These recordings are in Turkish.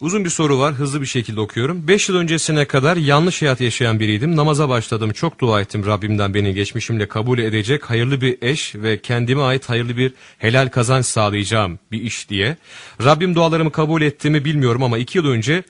Uzun bir soru var. Hızlı bir şekilde okuyorum. 5 yıl öncesine kadar yanlış hayat yaşayan biriydim. Namaza başladım. Çok dua ettim Rabbimden beni geçmişimle kabul edecek hayırlı bir eş ve kendime ait hayırlı bir helal kazanç sağlayacağım bir iş diye. Rabbim dualarımı kabul etti mi bilmiyorum ama 2 yıl önce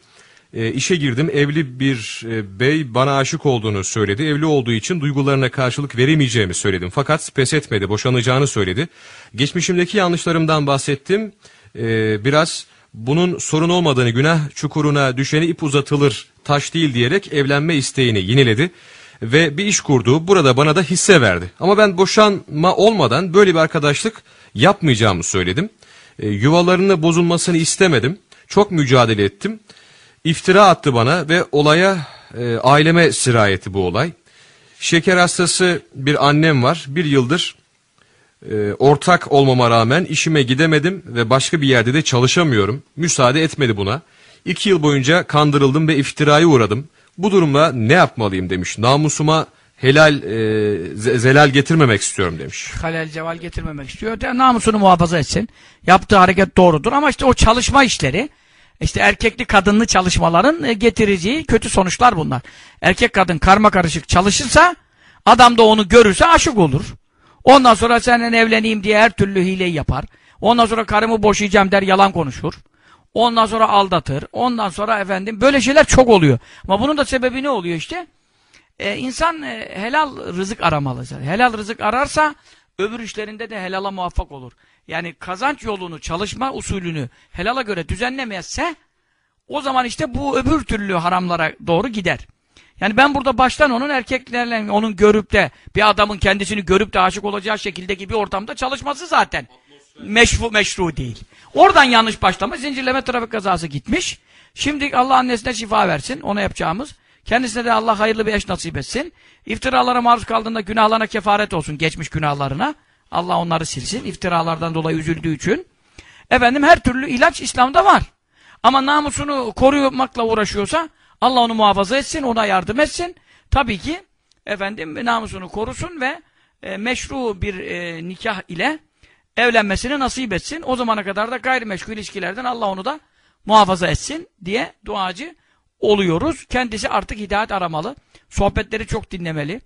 e, işe girdim. Evli bir e, bey bana aşık olduğunu söyledi. Evli olduğu için duygularına karşılık veremeyeceğimi söyledim. Fakat pes etmedi. Boşanacağını söyledi. Geçmişimdeki yanlışlarımdan bahsettim. E, biraz bunun sorun olmadığını, günah çukuruna düşeni ip uzatılır, taş değil diyerek evlenme isteğini yineledi. Ve bir iş kurdu. Burada bana da hisse verdi. Ama ben boşanma olmadan böyle bir arkadaşlık yapmayacağımı söyledim. E, yuvalarını bozulmasını istemedim. Çok mücadele ettim. İftira attı bana ve olaya e, aileme sirayeti bu olay. Şeker hastası bir annem var. Bir yıldır e, ortak olmama rağmen işime gidemedim ve başka bir yerde de çalışamıyorum. Müsaade etmedi buna. İki yıl boyunca kandırıldım ve iftiraya uğradım. Bu durumda ne yapmalıyım demiş. Namusuma helal e, ze- zelal getirmemek istiyorum demiş. halel ceval getirmemek istiyor. De, namusunu muhafaza etsin. Yaptığı hareket doğrudur ama işte o çalışma işleri işte erkekli kadınlı çalışmaların e, getireceği kötü sonuçlar bunlar. Erkek kadın karma karışık çalışırsa adam da onu görürse aşık olur. Ondan sonra seninle evleneyim diye her türlü hileyi yapar. Ondan sonra karımı boşayacağım der yalan konuşur. Ondan sonra aldatır. Ondan sonra efendim böyle şeyler çok oluyor. Ama bunun da sebebi ne oluyor işte? Ee, insan e, helal rızık aramalı. Helal rızık ararsa öbür işlerinde de helala muvaffak olur. Yani kazanç yolunu, çalışma usulünü helala göre düzenlemezse o zaman işte bu öbür türlü haramlara doğru gider. Yani ben burada baştan onun erkeklerle onun görüp de bir adamın kendisini görüp de aşık olacağı şekildeki bir ortamda çalışması zaten meşru, meşru değil. Oradan yanlış başlama zincirleme trafik kazası gitmiş. Şimdi Allah annesine şifa versin ona yapacağımız. Kendisine de Allah hayırlı bir eş nasip etsin. İftiralara maruz kaldığında günahlarına kefaret olsun geçmiş günahlarına. Allah onları silsin iftiralardan dolayı üzüldüğü için. Efendim her türlü ilaç İslam'da var. Ama namusunu korumakla uğraşıyorsa Allah onu muhafaza etsin, ona yardım etsin. Tabii ki efendim namusunu korusun ve e, meşru bir e, nikah ile evlenmesini nasip etsin. O zamana kadar da gayrimeşru ilişkilerden Allah onu da muhafaza etsin diye duacı oluyoruz. Kendisi artık hidayet aramalı. Sohbetleri çok dinlemeli.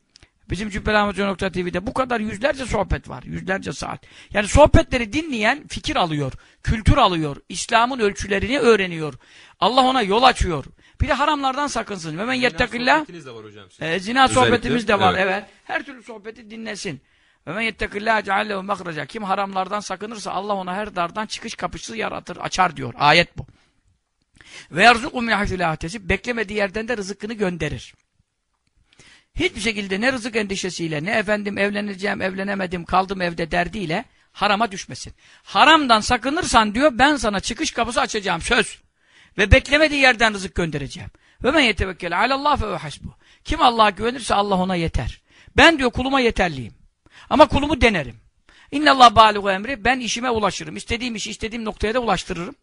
Bizim Cübbelahmetçi.tv'de bu kadar yüzlerce sohbet var. Yüzlerce saat. Yani sohbetleri dinleyen fikir alıyor. Kültür alıyor. İslam'ın ölçülerini öğreniyor. Allah ona yol açıyor. Bir de haramlardan sakınsın. Ve men yettekillah de var hocam. e, zina sohbetimiz de var. evet. Evet. Her türlü sohbeti dinlesin. Ve men yettekillâhe ceallehu mahraca. Kim haramlardan sakınırsa Allah ona her dardan çıkış kapısı yaratır, açar diyor. Ayet bu. Ve yarzuku min yahtasib. Beklemediği yerden de rızkını gönderir. Hiçbir şekilde ne rızık endişesiyle, ne efendim evleneceğim, evlenemedim, kaldım evde derdiyle harama düşmesin. Haramdan sakınırsan diyor, ben sana çıkış kapısı açacağım, söz. Ve beklemediği yerden rızık göndereceğim. Ve men yetevekkele alallah fe hasbu. Kim Allah'a güvenirse Allah ona yeter. Ben diyor kuluma yeterliyim. Ama kulumu denerim. İnnallah baligu emri. Ben işime ulaşırım. İstediğim işi istediğim noktaya da ulaştırırım.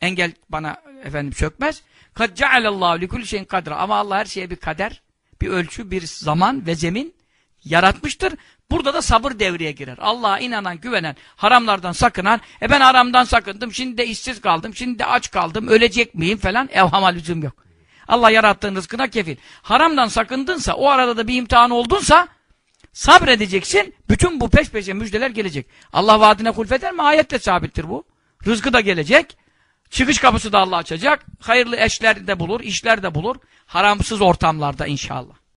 Engel bana efendim sökmez. Kad cealallahu li kulli şeyin kadra. Ama Allah her şeye bir kader, bir ölçü, bir zaman ve zemin yaratmıştır. Burada da sabır devreye girer. Allah'a inanan, güvenen, haramlardan sakınan, e ben haramdan sakındım, şimdi de işsiz kaldım, şimdi de aç kaldım, ölecek miyim falan evhama lüzum yok. Allah yarattığın rızkına kefil. Haramdan sakındınsa, o arada da bir imtihan oldunsa, sabredeceksin, bütün bu peş peşe müjdeler gelecek. Allah vaadine kulfeder mi? Ayette sabittir bu. Rızkı da gelecek, çıkış kapısı da Allah açacak, hayırlı eşler de bulur, işler de bulur, haramsız ortamlarda inşallah.